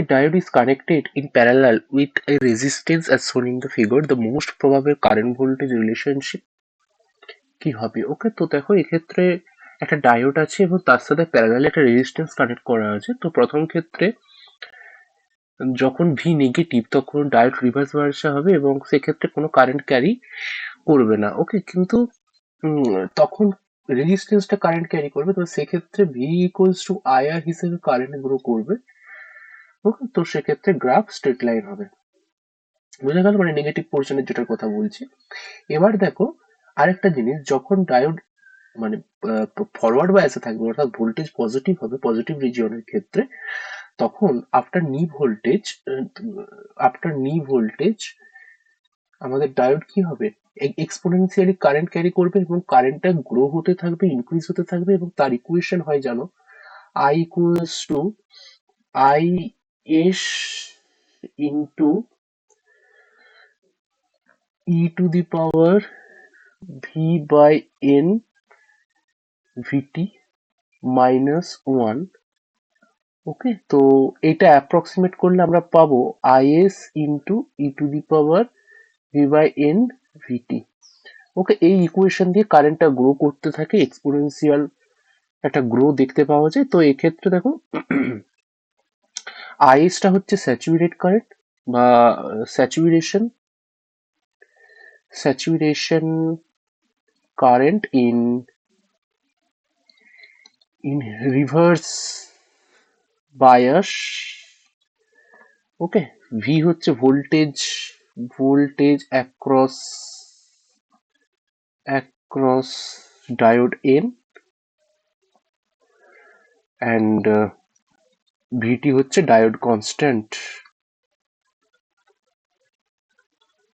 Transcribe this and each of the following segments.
the diode is connected in parallel with a resistance as shown in the figure, the most probable current voltage relationship কি হবে? ওকে তো দেখো এক্ষেত্রে একটা diode আছে এবং তার সাথে প্যারালাল একটা রেজিস্ট্যান্স কানেক্ট করা আছে। তো প্রথম ক্ষেত্রে যখন ভি নেগেটিভ তখন ডায়োড রিভার্স ভার্সা হবে এবং সেক্ষেত্রে কোনো কারেন্ট ক্যারি করবে না। ওকে কিন্তু তখন রেজিস্ট্যান্সটা কারেন্ট ক্যারি করবে তো সেক্ষেত্রে ভি ইকুয়ালস টু আইআর হিসেবে কারেন্ট গ্রো করবে। তো সেক্ষেত্রে গ্রাফ স্ট্রেট লাইন হবে। বোঝা গেল মানে নেগেটিভ পোর্শনের যেটার কথা বলছি। এবার দেখো, আরেকটা জিনিস, যখন ডায়োড মানে ফরওয়ার্ড বায়াসে থাকবে, অর্থাৎ ভোল্টেজ পজিটিভ হবে পজিটিভ রিজিয়নের ক্ষেত্রে, তখন after knee voltage after knee voltage আমাদের ডায়োড কি হবে? এক্সপোনেনশিয়ালি কারেন্ট ক্যারি করবে এবং কারেন্টটা গ্রো হতে থাকবে ইনক্রিজ হতে থাকবে এবং তার ইকুয়েশন হয় জানো? I equals to I S into e to the power V by N VT minus one okay তো এটা অ্যাপ্রক্সিমেট করলে আমরা পাবো IS into e to the power V by N VT okay এই ইকুয়েশন দিয়ে কারেন্টটা গ্রো করতে থাকে এক্সপোনেনশিয়াল একটা গ্রো দেখতে পাওয়া যায়। তো এক্ষেত্রে দেখো আইএসটা হচ্ছে স্যাচুরেট কারেন্ট বা saturation. Saturation current in in reverse bias. Okay V হচ্ছে voltage voltage across across diode N and VT হচ্ছে ডায়োড কনস্ট্যান্ট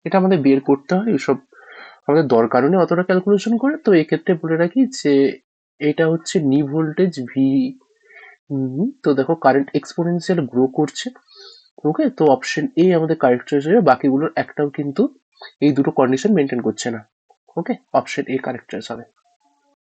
এটা আমাদের বের করতে হয়, এসব আমাদের দরকারও নেই, অতটা ক্যালকুলেশন করে। তো এক্ষেত্রে বলে রাখি যে, এটা হচ্ছে নি ভোল্টেজ ভি তো দেখো কারেন্ট এক্সপোনেনশিয়াল গ্রো করছে। ওকে তো অপশন এ আমাদের কারেক্ট চয়েস হবে বাকিগুলোর একটাও কিন্তু এই দুটো কন্ডিশন মেনটেন করছে না। Okay option A correct choice হবে।